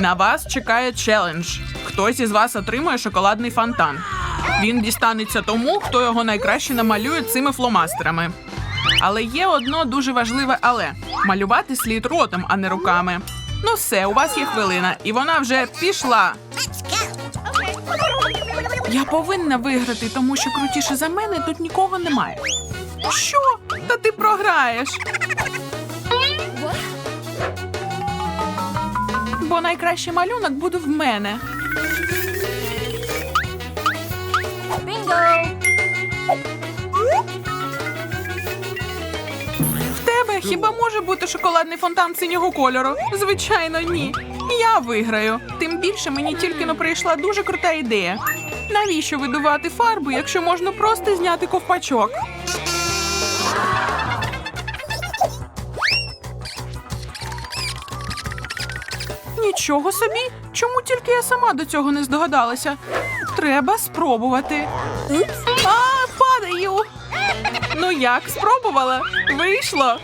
На вас чекає челендж. Хтось із вас отримує шоколадний фонтан. Він дістанеться тому, хто його найкраще намалює цими фломастерами. Але є одно дуже важливе але малювати слід ротом, а не руками. Ну все, у вас є хвилина, і вона вже пішла. Я повинна виграти, тому що крутіше за мене тут нікого немає. Що? Та ти програєш. Бо найкращий малюнок буде в мене. Bingo! В тебе хіба може бути шоколадний фонтан синього кольору? Звичайно, ні. Я виграю. Тим більше мені тільки но прийшла дуже крута ідея. Навіщо видувати фарбу, якщо можна просто зняти ковпачок? Нічого собі. Чому тільки я сама до цього не здогадалася? Треба спробувати. А, падаю. Ну як, спробувала? Вийшло.